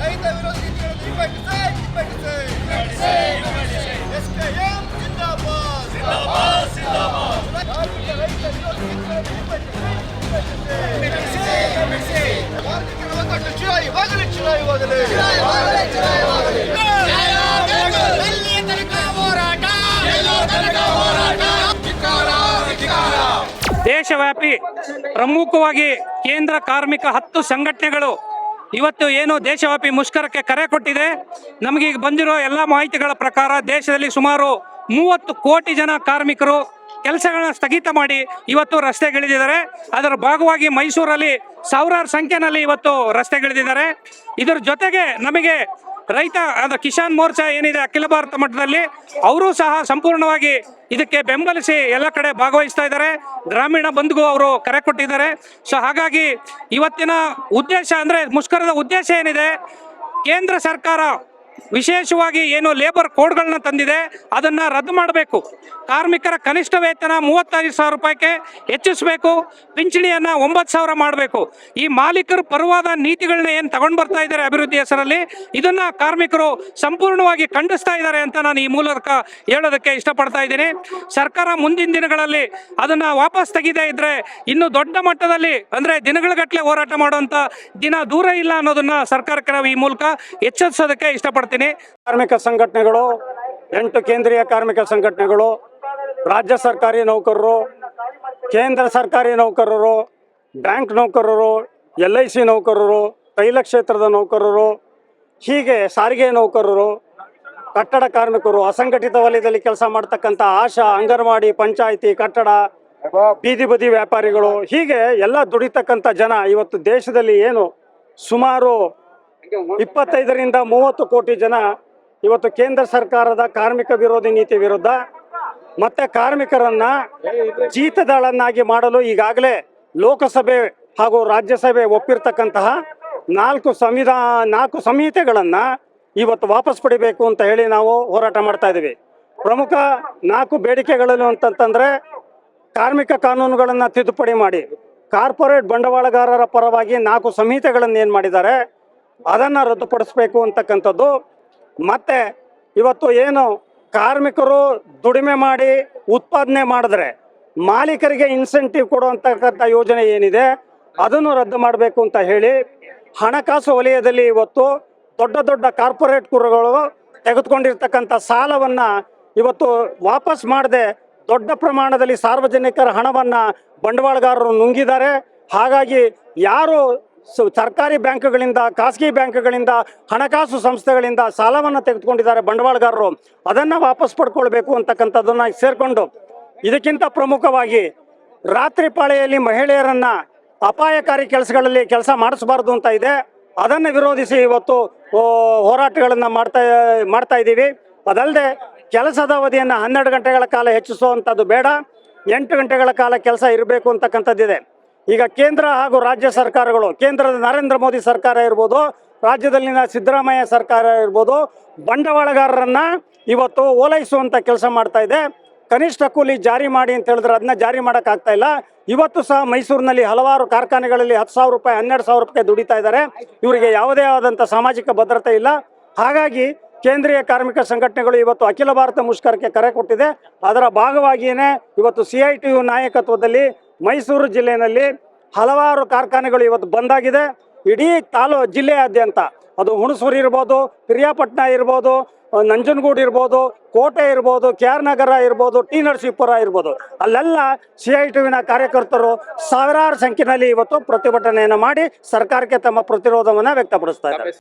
ರೈತ ವಿರೋಧಿ ನೀತಿಗಳನ್ನು ಹಿಂಪಟ್ಟಿಸಿ ಹಿಂಪಟ್ಟಿಸಿ ದೇಶವ್ಯಾಪಿ ಪ್ರಮುಖವಾಗಿ ಕೇಂದ್ರ ಕಾರ್ಮಿಕ ಹತ್ತು ಸಂಘಟನೆಗಳು ಇವತ್ತು ಏನು ದೇಶವ್ಯಾಪಿ ಮುಷ್ಕರಕ್ಕೆ ಕರೆ ಕೊಟ್ಟಿದೆ. ನಮಗೆ ಈಗ ಬಂದಿರೋ ಎಲ್ಲ ಮಾಹಿತಿಗಳ ಪ್ರಕಾರ ದೇಶದಲ್ಲಿ ಸುಮಾರು ಮೂವತ್ತು ಕೋಟಿ ಜನ ಕಾರ್ಮಿಕರು ಕೆಲಸಗಳನ್ನ ಸ್ಥಗಿತ ಮಾಡಿ ಇವತ್ತು ರಸ್ತೆಗಿಳಿದಿದ್ದಾರೆ. ಅದರ ಭಾಗವಾಗಿ ಮೈಸೂರಲ್ಲಿ ಸಾವಿರಾರು ಸಂಖ್ಯೆನಲ್ಲಿ ಇವತ್ತು ರಸ್ತೆಗಿಳಿದಿದ್ದಾರೆ. ಇದರ ಜೊತೆಗೆ ನಮಗೆ ರೈತ, ಅಂದ್ರೆ ಕಿಸಾನ್ ಮೋರ್ಚಾ ಏನಿದೆ, ಅಖಿಲ ಭಾರತ ಮಟ್ಟದಲ್ಲಿ ಅವರು ಸಹ ಸಂಪೂರ್ಣವಾಗಿ ಇದಕ್ಕೆ ಬೆಂಬಲಿಸಿ ಎಲ್ಲ ಕಡೆ ಭಾಗವಹಿಸ್ತಾ ಇದ್ದಾರೆ. ಗ್ರಾಮೀಣ ಬಂದ್ಗೂ ಅವರು ಕರೆ ಕೊಟ್ಟಿದ್ದಾರೆ. ಸೊ ಹಾಗಾಗಿ ಇವತ್ತಿನ ಉದ್ದೇಶ ಅಂದ್ರೆ ಮುಷ್ಕರದ ಉದ್ದೇಶ ಏನಿದೆ? ಕೇಂದ್ರ ಸರ್ಕಾರ ವಿಶೇಷವಾಗಿ ಏನು ಲೇಬರ್ ಕೋಡ್ಗಳನ್ನ ತಂದಿದೆ, ಅದನ್ನ ರದ್ದು ಮಾಡಬೇಕು. ಕಾರ್ಮಿಕರ ಕನಿಷ್ಠ ವೇತನ ಮೂವತ್ತೈದು ಸಾವಿರ ರೂಪಾಯಿಗೆ ಹೆಚ್ಚಿಸಬೇಕು, ಪಿಂಚಣಿಯನ್ನ ಒಂಬತ್ತು ಸಾವಿರ ಮಾಡಬೇಕು. ಈ ಮಾಲೀಕರು ಪರವಾದ ನೀತಿಗಳನ್ನ ಏನು ತಗೊಂಡು ಬರ್ತಾ ಇದ್ದಾರೆ ಅಭಿವೃದ್ಧಿ ಹೆಸರಲ್ಲಿ, ಇದನ್ನ ಕಾರ್ಮಿಕರು ಸಂಪೂರ್ಣವಾಗಿ ಖಂಡಿಸ್ತಾ ಇದ್ದಾರೆ ಅಂತ ನಾನು ಈ ಮೂಲಕ ಹೇಳೋದಕ್ಕೆ ಇಷ್ಟಪಡ್ತಾ ಇದ್ದೀನಿ. ಸರ್ಕಾರ ಮುಂದಿನ ದಿನಗಳಲ್ಲಿ ಅದನ್ನ ವಾಪಸ್ ತೆಗೆದೇ ಇದ್ರೆ ಇನ್ನು ದೊಡ್ಡ ಮಟ್ಟದಲ್ಲಿ, ಅಂದ್ರೆ ದಿನಗಳ ಗಟ್ಟಲೆ ಹೋರಾಟ ಮಾಡುವಂತ ದಿನ ದೂರ ಇಲ್ಲ ಅನ್ನೋದನ್ನ ಸರ್ಕಾರಕ್ಕೆ ನಾವು ಈ ಮೂಲಕ ಎಚ್ಚರಿಸೋದಕ್ಕೆ ಇಷ್ಟಪಡ್ತೀನಿ ಕಾರ್ಮಿಕ ಸಂಘಟನೆಗಳು, ಎಂಟು ಕೇಂದ್ರೀಯ ಕಾರ್ಮಿಕ ಸಂಘಟನೆಗಳು, ರಾಜ್ಯ ಸರ್ಕಾರಿ ನೌಕರರು, ಕೇಂದ್ರ ಸರ್ಕಾರಿ ನೌಕರರು, ಬ್ಯಾಂಕ್ ನೌಕರರು, ಎಲ್ ಐ ಸಿ ನೌಕರರು, ತೈಲ ಕ್ಷೇತ್ರದ ನೌಕರರು, ಹೀಗೆ ಸಾರಿಗೆ ನೌಕರರು, ಕಟ್ಟಡ ಕಾರ್ಮಿಕರು, ಅಸಂಘಟಿತ ವಲಯದಲ್ಲಿ ಕೆಲಸ ಮಾಡ್ತಕ್ಕಂಥ ಆಶಾ, ಅಂಗನವಾಡಿ, ಪಂಚಾಯಿತಿ, ಕಟ್ಟಡ, ಬೀದಿ ಬದಿ ವ್ಯಾಪಾರಿಗಳು, ಹೀಗೆ ಎಲ್ಲ ದುಡಿತಕ್ಕಂಥ ಜನ ಇವತ್ತು ದೇಶದಲ್ಲಿ ಏನು ಸುಮಾರು ಇಪ್ಪತ್ತೈದರಿಂದ ಮೂವತ್ತು ಕೋಟಿ ಜನ ಇವತ್ತು ಕೇಂದ್ರ ಸರ್ಕಾರದ ಕಾರ್ಮಿಕ ವಿರೋಧಿ ನೀತಿ ವಿರುದ್ಧ ಮತ್ತೆ ಕಾರ್ಮಿಕರನ್ನ ಜೀತದಾಳನ್ನಾಗಿ ಮಾಡಲು ಈಗಾಗಲೇ ಲೋಕಸಭೆ ಹಾಗೂ ರಾಜ್ಯಸಭೆ ಒಪ್ಪಿರ್ತಕ್ಕಂತಹ ನಾಲ್ಕು ಸಂವಿಧಾ, ನಾಲ್ಕು ಸಂಹಿತೆಗಳನ್ನ ಇವತ್ತು ವಾಪಸ್ ಪಡಿಬೇಕು ಅಂತ ಹೇಳಿ ನಾವು ಹೋರಾಟ ಮಾಡ್ತಾ ಇದ್ದೀವಿ. ಪ್ರಮುಖ ನಾಲ್ಕು ಬೇಡಿಕೆಗಳಲ್ಲಿ ಅಂತಂತಂದ್ರೆ ಕಾರ್ಮಿಕ ಕಾನೂನುಗಳನ್ನು ತಿದ್ದುಪಡಿ ಮಾಡಿ. ಕಾರ್ಪೊರೇಟ್ ಬಂಡವಾಳಗಾರರ ಪರವಾಗಿ ನಾಲ್ಕು ಸಂಹಿತೆಗಳನ್ನು ಏನು ಮಾಡಿದ್ದಾರೆ? ಅದನ್ನು ರದ್ದುಪಡಿಸಬೇಕು ಅಂತಕ್ಕಂಥದ್ದು. ಮತ್ತೆ ಇವತ್ತು ಏನು ಕಾರ್ಮಿಕರು ದುಡಿಮೆ ಮಾಡಿ ಉತ್ಪಾದನೆ ಮಾಡಿದ್ರೆ ಮಾಲೀಕರಿಗೆ ಇನ್ಸೆಂಟಿವ್ ಕೊಡುವಂತಕ್ಕಂಥ ಯೋಜನೆ ಏನಿದೆ, ಅದನ್ನು ರದ್ದು ಮಾಡಬೇಕು ಅಂತ ಹೇಳಿ ಹಣಕಾಸು ವಲಯದಲ್ಲಿ ಇವತ್ತು ದೊಡ್ಡ ದೊಡ್ಡ ಕಾರ್ಪೊರೇಟ್ ಕುರುಗಳು ತೆಗೆದುಕೊಂಡಿರ್ತಕ್ಕಂಥ ಸಾಲವನ್ನು ಇವತ್ತು ವಾಪಸ್ ಮಾಡದೆ ದೊಡ್ಡ ಪ್ರಮಾಣದಲ್ಲಿ ಸಾರ್ವಜನಿಕರ ಹಣವನ್ನು ಬಂಡವಾಳಗಾರರು ನುಂಗಿದ್ದಾರೆ. ಹಾಗಾಗಿ ಯಾರು ಸ- ಸರ್ಕಾರಿ ಬ್ಯಾಂಕ್ಗಳಿಂದ, ಖಾಸಗಿ ಬ್ಯಾಂಕ್ಗಳಿಂದ, ಹಣಕಾಸು ಸಂಸ್ಥೆಗಳಿಂದ ಸಾಲವನ್ನು ತೆಗೆದುಕೊಂಡಿದ್ದಾರೆ ಬಂಡವಾಳಗಾರರು. ಅದನ್ನು ವಾಪಸ್ ಪಡ್ಕೊಳ್ಬೇಕು ಅಂತಕ್ಕಂಥದ್ದನ್ನು ಸೇರಿಕೊಂಡು ಇದಕ್ಕಿಂತ ಪ್ರಮುಖವಾಗಿ ರಾತ್ರಿ ಪಾಳೆಯಲ್ಲಿ ಮಹಿಳೆಯರನ್ನ ಅಪಾಯಕಾರಿ ಕೆಲಸಗಳಲ್ಲಿ ಕೆಲಸ ಮಾಡಿಸಬಾರ್ದು ಅಂತ ಇದೆ. ಅದನ್ನು ವಿರೋಧಿಸಿ ಇವತ್ತು ಹೋರಾಟಗಳನ್ನು ಮಾಡ್ತಾ ಮಾಡ್ತಾ ಇದ್ದೀವಿ. ಅದಲ್ಲದೆ ಕೆಲಸದ ಅವಧಿಯನ್ನು ಹನ್ನೆರಡು ಗಂಟೆಗಳ ಕಾಲ ಹೆಚ್ಚಿಸುವಂಥದ್ದು ಬೇಡ. ಎಂಟು ಗಂಟೆಗಳ ಕಾಲ ಕೆಲಸ ಇರಬೇಕು ಅಂತಕ್ಕಂಥದ್ದಿದೆ. ಈಗ ಕೇಂದ್ರ ಹಾಗೂ ರಾಜ್ಯ ಸರ್ಕಾರಗಳು, ಕೇಂದ್ರದ ನರೇಂದ್ರ ಮೋದಿ ಸರ್ಕಾರ ಇರ್ಬೋದು, ರಾಜ್ಯದಲ್ಲಿನ ಸಿದ್ದರಾಮಯ್ಯ ಸರ್ಕಾರ ಇರ್ಬೋದು, ಬಂಡವಾಳಗಾರರನ್ನ ಇವತ್ತು ಓಲೈಸುವಂತ ಕೆಲಸ ಮಾಡ್ತಾ ಇದೆ. ಕನಿಷ್ಠ ಕೂಲಿ ಜಾರಿ ಮಾಡಿ ಅಂತ ಹೇಳಿದ್ರೆ ಅದನ್ನ ಜಾರಿ ಮಾಡೋಕ್ಕಾಗ್ತಾ ಇಲ್ಲ. ಇವತ್ತು ಸಹ ಮೈಸೂರಿನಲ್ಲಿ ಹಲವಾರು ಕಾರ್ಖಾನೆಗಳಲ್ಲಿ ಹತ್ತು ಸಾವಿರ ರೂಪಾಯಿ, ಹನ್ನೆರಡು ಸಾವಿರ ರೂಪಾಯಿ ದುಡಿತಾ ಇದ್ದಾರೆ. ಇವರಿಗೆ ಯಾವುದೇ ಆದಂಥ ಸಾಮಾಜಿಕ ಭದ್ರತೆ ಇಲ್ಲ. ಹಾಗಾಗಿ ಕೇಂದ್ರೀಯ ಕಾರ್ಮಿಕ ಸಂಘಟನೆಗಳು ಇವತ್ತು ಅಖಿಲ ಭಾರತ ಮುಷ್ಕರಕ್ಕೆ ಕರೆ ಕೊಟ್ಟಿದೆ. ಅದರ ಭಾಗವಾಗಿಯೇ ಇವತ್ತು ಸಿ ಐ ನಾಯಕತ್ವದಲ್ಲಿ ಮೈಸೂರು ಜಿಲ್ಲೆಯಲ್ಲಿ ಹಲವಾರು ಕಾರ್ಖಾನೆಗಳು ಇವತ್ತು ಬಂದಾಗಿದೆ. ಇಡೀ ತಾಲೂ ಜಿಲ್ಲೆಯಾದ್ಯಂತ ಅದು ಹುಣಸೂರು ಇರ್ಬೋದು, ಪಿರಿಯಾಪಟ್ಟಣ ಇರ್ಬೋದು, ನಂಜನಗೂಡು ಇರ್ಬೋದು, ಕೋಟೆ ಇರ್ಬೋದು, ಕೆ ಆರ್ ನಗರ ಇರ್ಬೋದು, ಟಿ ನರಸೀಪುರ ಇರ್ಬೋದು. ಅಲ್ಲೆಲ್ಲ ಸಿ ಐ ಟಿವಿನ ಕಾರ್ಯಕರ್ತರು ಸಾವಿರಾರು ಸಂಖ್ಯೆಯಲ್ಲಿ ಇವತ್ತು ಪ್ರತಿಭಟನೆಯನ್ನು ಮಾಡಿ ಸರ್ಕಾರಕ್ಕೆ ತಮ್ಮ ಪ್ರತಿರೋಧವನ್ನು ವ್ಯಕ್ತಪಡಿಸ್ತಾ ಇದ್ದಾರೆ.